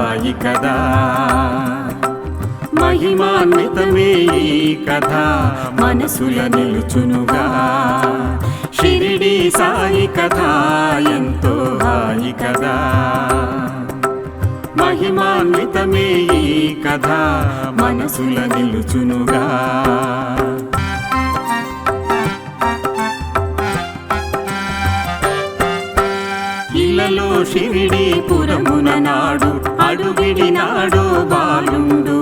హాయి కథ కదా మహిమాన్వితమే ఈ కథ. మనసుల నిలుచునుగా. షిరిడి సాయి కథ ఎంతో హాయి కదా. మహిమాన్వితమే ఈ కథ. మనసుల నిలుచునుగా. ఇలలో షిరిడి పురమున నాడు అడుగిడి నాడో బాలుండు.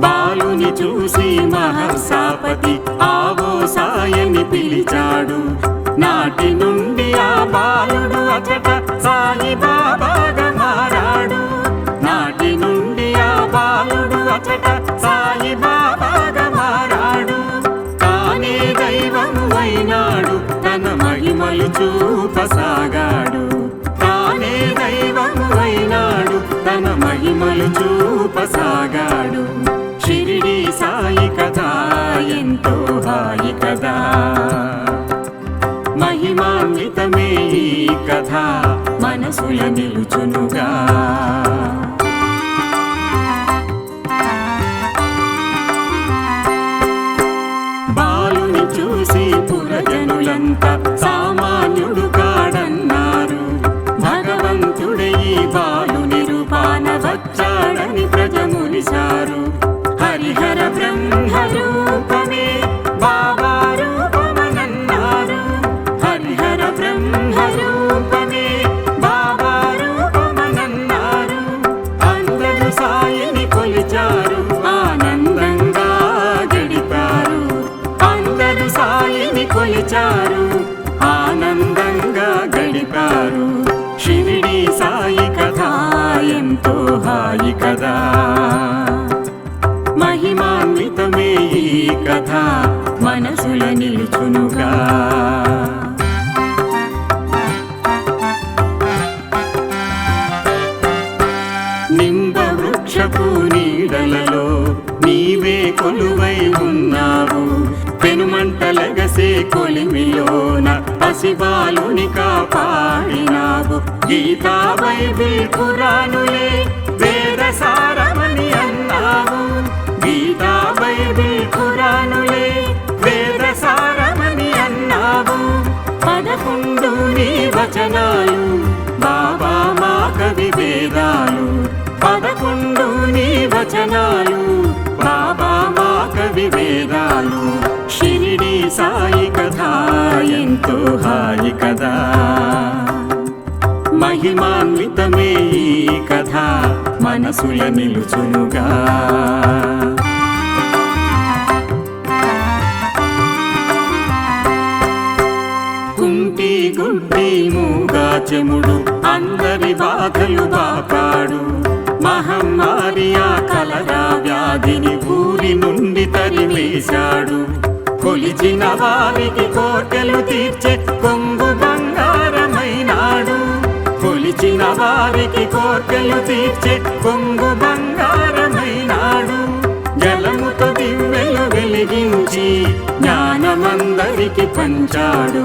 బాలుని చూసి మహర్షాపతి ఆవో సాయని పిలిచాడు. నాటి నుండి ఆ బాలుడు అచట సాయి మహిమలు చూపసాగాడు. షిరిడి సాయి కథ ఎంతో హాయి కదా మహిమాన్వితమే ఈ కథ మనసుల నిలుచునుగా. avisaram నింబ వృక్షపు నీడలలో నీవే కొలువై ఉన్నావు. పెనుమంటలగసే కొలిమిలోన పసిబాలుని కాపాడినావు. గీతా బైబిల్ పురాణులే వేద సారమని అన్నావు. గీతా బైబిల్ పురాణులే పదకొండు నీ వచనాలు బాబా మా కవి వేదాలు పదకొండు నీ వచనాలు బాబా మా కవి వేదాలు షిరిడి సాయి కథ ఎంతో హాయి కదా మహిమాన్వితమే ఈ కథ మనసుల నిలుచునుగా. చెముడు అందరి బాధలు బాపాడు మహమ్మారి ఆ కలరా వ్యాధిని ఊరి నుండి తరిమేశాడు. కొలిచిన వారికి కోటలు తీర్చే కొంగు బంగారమైనాడు. కొలిచిన వారికి కోటలు తీర్చే కొంగు బంగారమైనాడు. జలముతో దివ్వెలు వెలిగించి జ్ఞానమందరికి పంచాడు.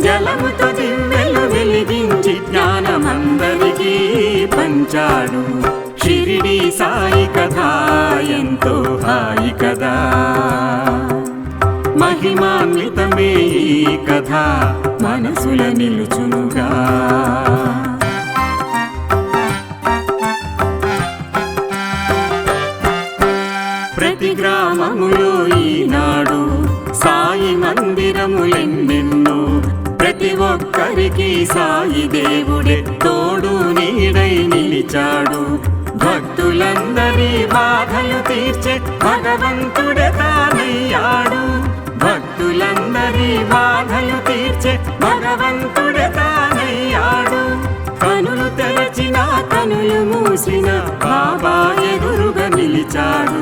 జలముతో దివ్వెలు వెలిగించి జ్ఞానమందరికీ పంచాడు. షిరిడి సాయి కథ ఎంతో హాయి కదా మహిమాన్వితమే ఈ కథ మనసుల నిలుచునుగా. ప్రతి గ్రామములో ఈనాడు సాయి మందిరములెన్నెన్నో ఒక్కరికి సాయి దేవుడే తోడు నీడై నిలిచాడు. భక్తులందరి బాధలు తీర్చే భగవంతుడే తానయ్యాడు. భక్తులందరి బాధలు తీర్చే భగవంతుడే తానయ్యాడు. కనులు తెరచిన కనులు మూసిన బాబా ఎదురుగా నిలిచాడు.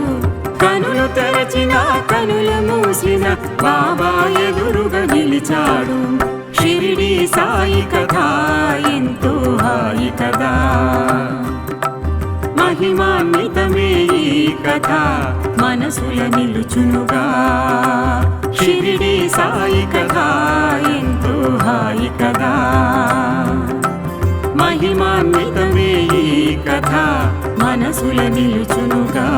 కనులు తెరచిన కనులు మూసిన బాబా ఎదురుగా నిలిచాడు. షిరిడి సాయి కథ ఎంతో హాయి కదా మహిమాన్వితమే ఈ కథ మనసుల నిలుచునుగా. షిరిడి సాయి కథ ఎంతో హాయి కదా మహిమాన్వితమే ఈ కథ మనసుల నిలుచునుగా.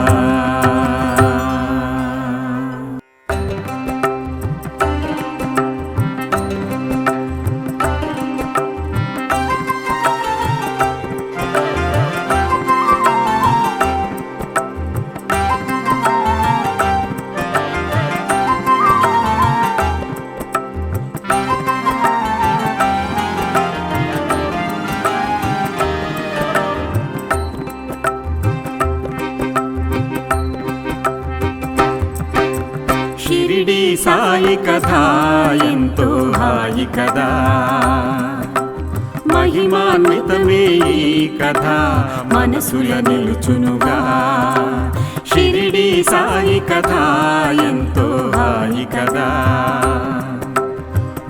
మహిమాన్వితమే ఈ కథ. మనసుల నిలుచునుగా. షిరిడి సాయి కథ ఎంతో హాయి కదా.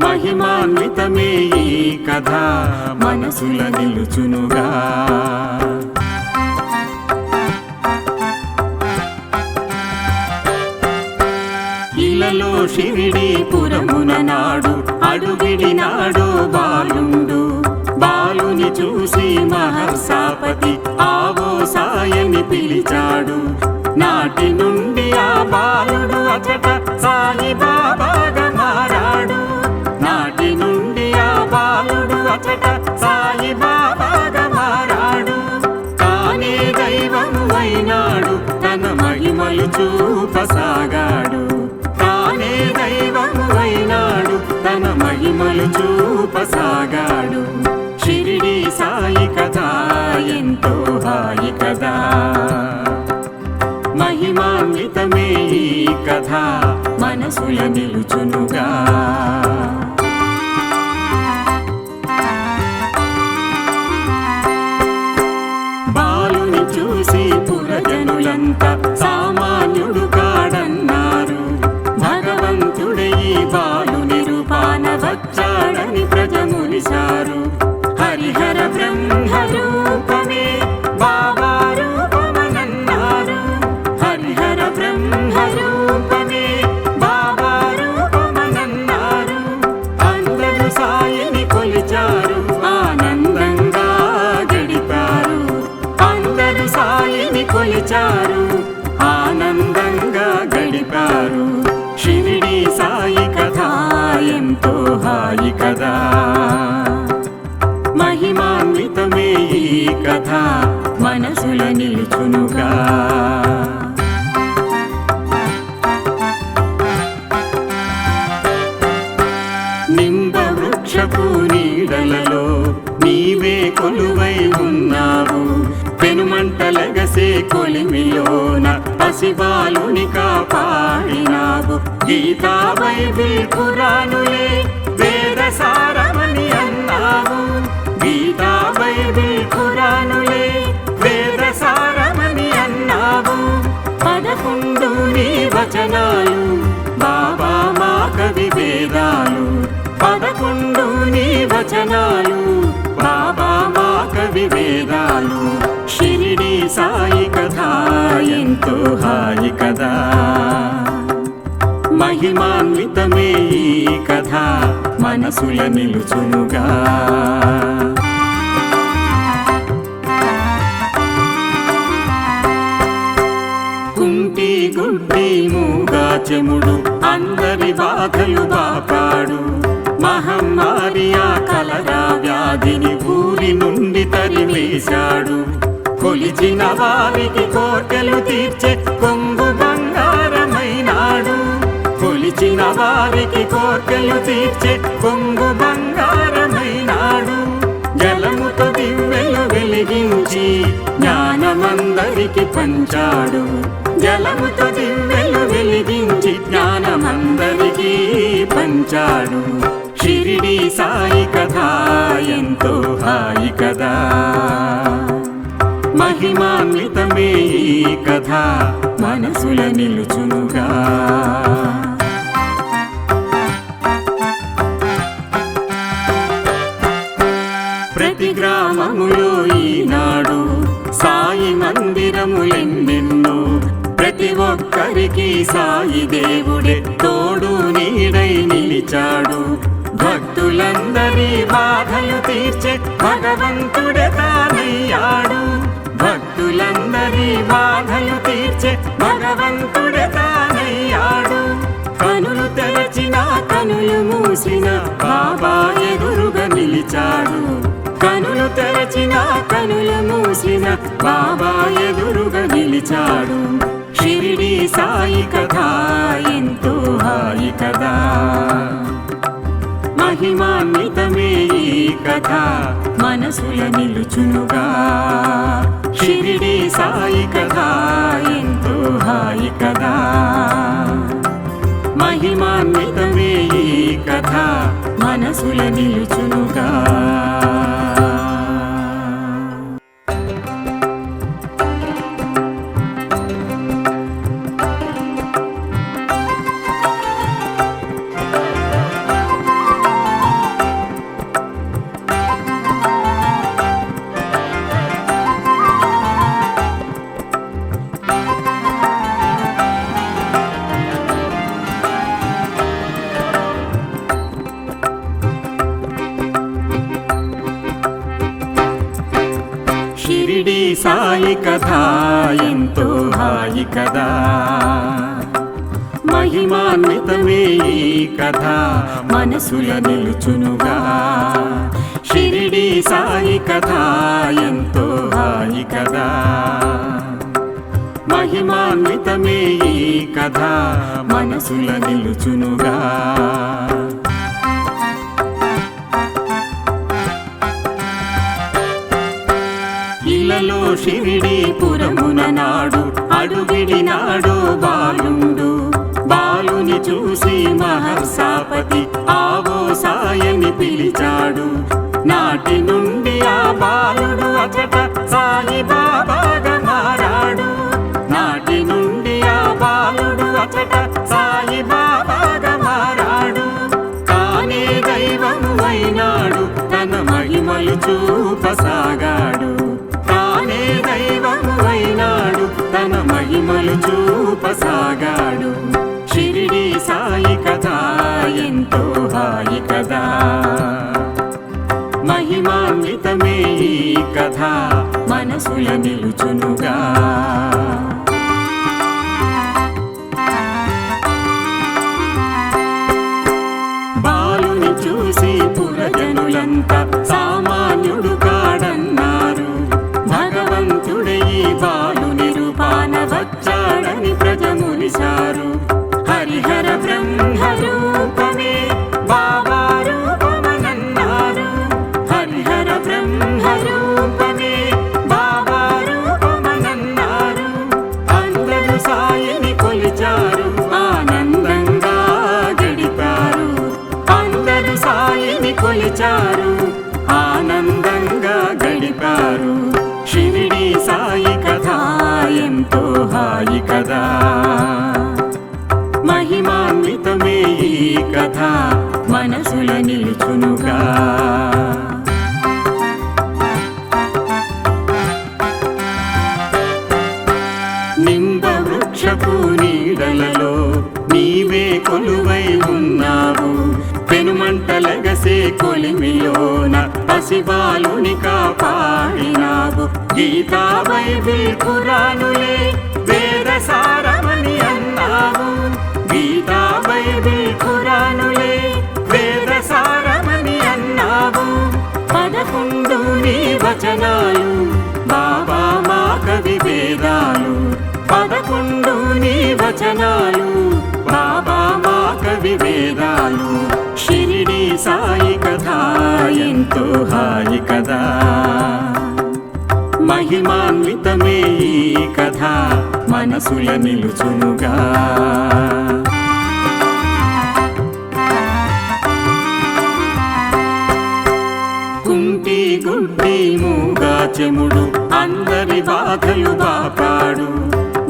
మహిమాన్వితమే ఈ కథ. మనసుల నిలుచునుగా. ఇలలో షిరిడి పురమున నాడు అడుగిడినాడు బాలుండు. బాలుని చూసి మహాసాపతి ఆవో సాయని పిలిచాడు. నాటి నుండి ఆ బాలుడు అచట సాయి బాబాగా మారాడు. నాటి నుండి ఆ బాలుడు అచట సాయి బాబాగా మారాడు. కానీ దైవము అయినాడు తన మహిమలు చూపసాగాడు. తానే దైవము అయినాడు తన మహిమలు చూపసాగాడు. షిరిడి సాయి కథ ఎంతో హాయి కదా మహిమాన్వితమే ఈ కథ మనసుల నిలుచునుగా. బాలుని చూసి పురజనులంతా సామాన్యుడు కాడన్నారు. భగవంతుడే ఈ బాలుని రూపాన వచ్చాడని ప్రజములిశారు మనసుల నిలుచునుగా. నింబ వృక్షపు నీడలలో నీవే కొలువై ఉన్నావు. పెనుమంటలగసే కొలిమిలోన పసిబాలుని కాపాడినావు. గీతా బైబిల్ పురాణులే వేద సారమని అన్నావు. గీతా బైబిల్ పదకొండు నీ వచనాలు బాబా మా కవి వేదాలు పదకొండు నీ వచనాలు బాబా మా కవి వేదాలు షిరిడి సాయి కథ ఎంతో హాయి కదా మహిమాన్వితమే ఈ కథ మనసుల నిలుచునుగా. మూగా అందరి బాధలు బాపాడు. మహమ్మారి ఆ కలరా వ్యాధిని ఊరి నుండి తరిమేశాడు. కొలిచిన వారికి కోటలు తీర్చే కొంగు బంగారమైనాడు. కొలిచిన వారికి కోటలు తీర్చే కొంగు బంగారం వెలిగించి జ్ఞానమందరికి పంచాడు. జలముతో దివ్వెలు వెలిగించి జ్ఞానమందరికి పంచాడు. షిరిడి సాయి కథ ఎంతో హాయి కదా మహిమాన్వితమే ఈ కథ మనసుల నిలుచునుగా. గ్రామములో ఈనాడు. సాయి మందిరములెన్నెన్నో. ప్రతి ఒక్కరికి సాయి దేవుడే. తోడు నీడై నిలిచాడు. భక్తులందరి బాధలు తీర్చే భగవంతుడే తాను. తెరచిన కనుల మూసిన బాబా ఎదురుగా నిలిచాడు. షిరిడి సాయి కథ ఎంతో హాయి కదా మహిమాన్వితమే ఈ కథ మనసుల నిలుచునుగా. షిరిడి సాయి కథ ఎంతో హాయి కదా మహిమాన్వితమే ఈ కథ మనసుల నిలుచునుగా. నిలుచునుగా షిరిడి సాయి కథ ఎంతో హాయి కదా. మహిమాన్వితమే ఈ కథ మనసుల నిలుచునుగా. ఇలలో షిరిడి పురమున నాడు అడుగిడినాడు బాలుండు. బాలుని చూసి మహర్షాపతి ఆవో సాయని పిలిచాడు. నాటి నుండి ఆ బాలుడు అచట సాయి బాబాగా మారాడు. నాటి నుండి ఆ బాలుడు అచట సాయి బాబాగా మారాడు. తానే దైవం అయినాడు తన మహిమలు చూపసాగాడు. తానే దైవం అయినాడు తన మహిమలు చూ ఎంతో హాయి కదా. మహిమాన్వితమే ఈ కథ మనసుల నిలుచునుగా. బాలుని చూసి పురజనులంతా సామాన్యుడు కాడన్నారు. భగవంతుడే ఈ బాలుని రూపాన వచ్చాడని ప్రజములిశారు నింబ వృక్షపు నీడలలో నీవే కొలువై ఉన్నావు. పెనుమంటలగసే కొలిమిలోన పసిబాలుని కాపాడినావు. గీతా బైబిల్ ఖురానులే వేద సారమని అన్నావు. గీతా బైబిల్ ఖురానులే వేద సారమని అన్నావు. పదకొండు నీ వచనాలు బాబా మా కవి వేదాలు. పదకొండు నీ వచనాలు బాబా మా కవి వేదాలు షిరిడి సాయి కథ ఎంతో హాయి కదా మహిమాన్వితమే ఈ కథ మనసుల నిలుచునుగా. కుంటి గుడ్డి మూగా చెముడు అందరి బాధలు బాపాడు.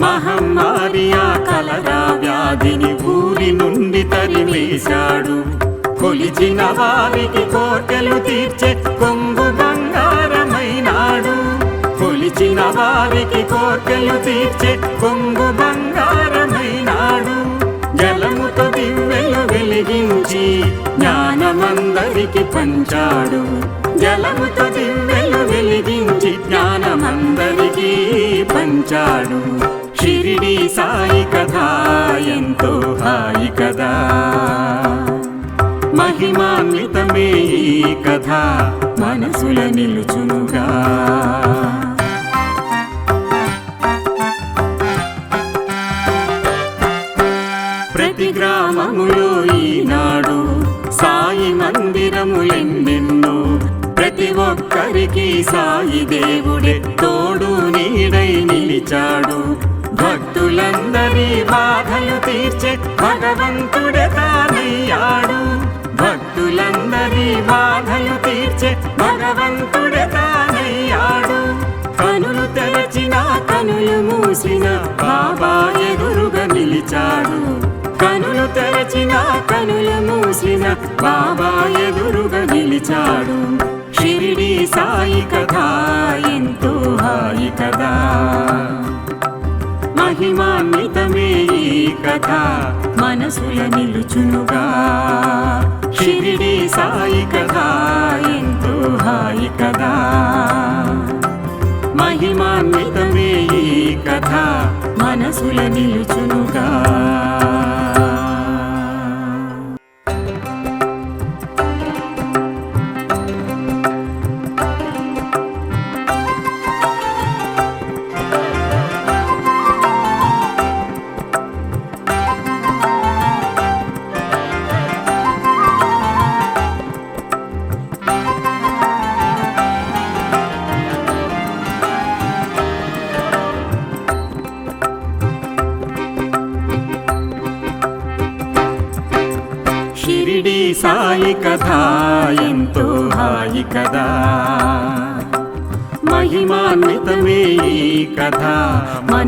మహమ్మారి ఆ కలరా వ్యాధిని ఊరి నుండి తరిమేశాడు. కొలిచిన వారికి కోటలు తీర్చే కొంగు బంగారమైనాడు. కొలిచిన వారికి కోర్కెలు తీర్చే కొంగు బంగారమైనాడు. జలముతో దివ్వెలు వెలిగించి జ్ఞానమందరికి పంచాడు. జలముతో దివ్యలు వెలిగించి జ్ఞానమందరికి పంచాడు. షిరిడి సాయి కథ ఎంతో హాయి కదా. మహిమాన్వితమే ఈ కథ మనసుల నిలుచునుగా. ప్రతి గ్రామములో ఈనాడు సాయి మందిరములెన్నెన్నో ప్రతి ఒక్కరికి సాయి దేవుడే తోడు నీడై నిలిచాడు. భక్తులందరి బాధలు తీర్చే భగవంతుడే తానయ్యాడు భక్తులందరి బాధలు తీర్చే భగవంతుడే తానయ్యాడు కనులు తెరచిన కనులు మూసిన బాబా ఎదురుగా నిలిచాడు. కనులు తెరచిన కనులు మూసిన బాబా ఎదురుగా నిలిచాడు. షిరిడి సాయి కథ ఎంతో హాయి కదా మహిమాన్వితమే ఈ కథ. మనసుల నిలుచునుగా. షిరిడి సాయి కథ ఎంతో హాయి కదా మహిమాన్వితమే ఈ కథ. మనసుల నిలుచునుగా.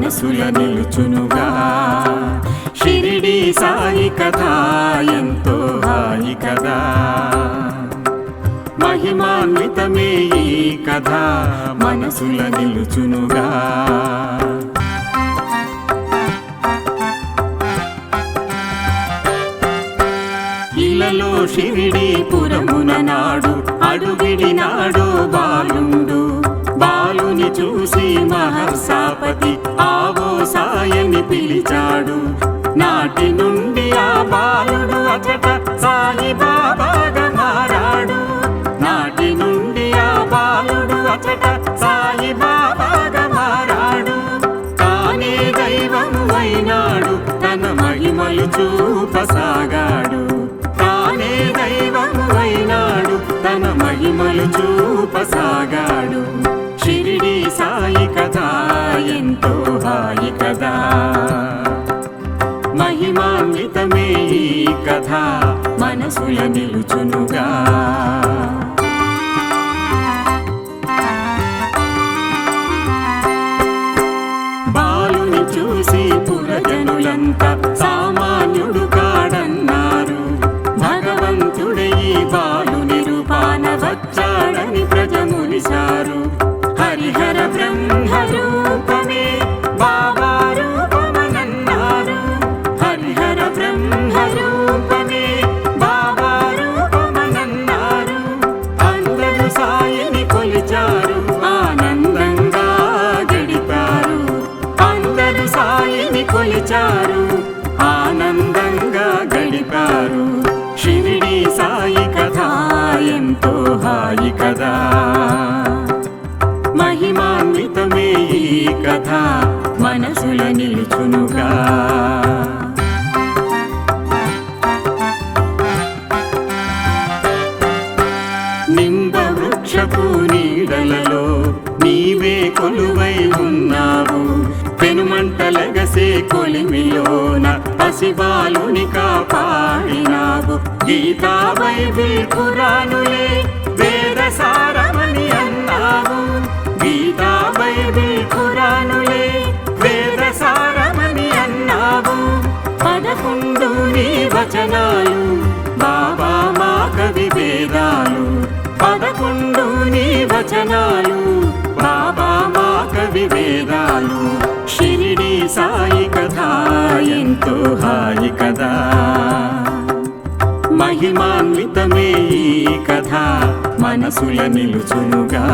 మనసుల నిలుచునుగా. షిరిడి సాయి కథ ఎంతో హాయి కదా. మహిమాన్వితమే ఈ కథ మనసుల నిలుచునుగా. ఇలలో షిరిడి పురమున నాడు అడుగిడినాడు బాలుండు. బాలుని చూసి మహర్షాపతి ఆవో సాయని పిలిచాడు. నాటి నుండి ఆ బాలుడు అచట సాయి బాబాగా మారాడు. నాటి నుండి ఆ బాలుడు అచట సాయి బాబాగా మారాడు. తానే దైవం అయినాడు తన మహిమలు చూపసాగాడు. తానే దైవం అయినాడు తన మహిమలు చూపసాగాడు. షిరిడి కదా ఎంతో హాయి కదా. మహిమాన్వితమే ఈ కథ మనసుల నిలుచునుగా. మనసుల నిలుచునుగా. నింబ వృక్షపు నీడలలో నీవే కొలువై ఉన్నావు. పెనుమంటలగసే కొలిమిలోన పసిబాలుని కాపాడినావు. గీతా బైబిల్ ఖురానులే వేద సారమని అన్నావు. గీతా బైబిల్ ఖురానులే వేద సారమని అన్నావు. పదకొండు నీ వచనాలు బాబా మా కవి వేదాలు. పదకొండు నీ వచనాలు బాబా మా కవి వేదాలు. షిరిడి సాయి కథ ఎంతో హాయి కదా మహిమాన్వితమే ఈ కథ మనసుల నిలుచునుగా.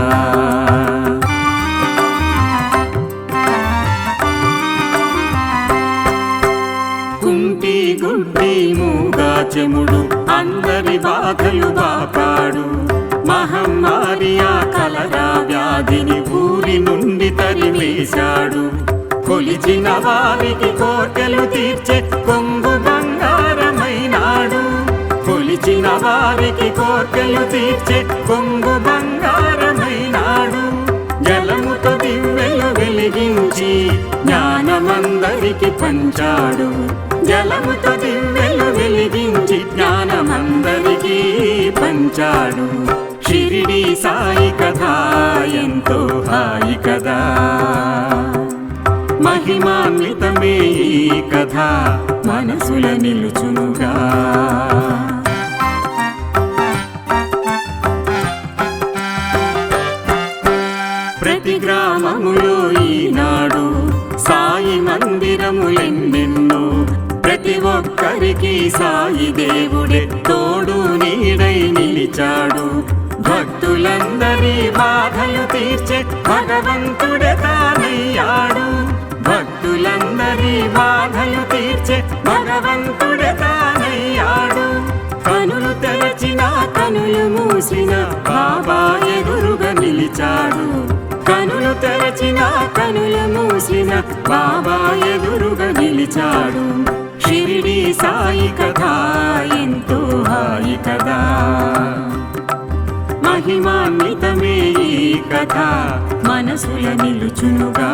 రాజ్యముడు అందరి బాధలు బాపాడు. మహమ్మారి ఆ కలరా వ్యాధిని ఊరి నుండి తరివేశాడు కొలిచిన వారికి కోటలు తీర్చే కొంగు బంగారమైనాడు. కొలిచిన వారికి కోటలు తీర్చే కొంగు బంగారమైనాడు. జలముతో దివ్యలు వెలిగించి జ్ఞానమందరికి పంచాడు. జలముతో దివ్యలు పంచాడు షిరిడి సాయి కథ ఎంతో హాయి కదా. మహిమాన్వితమే ఈ కథ మనసుల నిలుచునుగా. ప్రతి గ్రామములో ఈనాడు సాయి మందిరములెన్నెన్నో ఒక్కరికి సాయి దేవుడే తోడు నీడై నిలిచాడు. భక్తులందరి బాధలు తీర్చే భగవంతుడే తానయ్యాడు. భక్తులందరి బాధలు తీర్చే భగవంతుడే తానయ్యాడు. కనులు తెరచిన కనులు మూసిన బాబా ఎదురుగా నిలిచాడు. కనులు తెరచిన కనులు మూసిన బాబా ఎదురుగా నిలిచాడు. షిరిడి సాయి కథ ఎంతో హాయి కదా మహిమాన్వితమే ఈ కథ మనసుల నిలుచునుగా.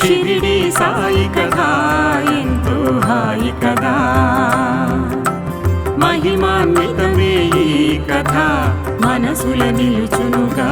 షిరిడి సాయి కథ ఎంతో హాయి కదా మహిమాన్వితమే ఈ కథ మనసుల నిలుచునుగా.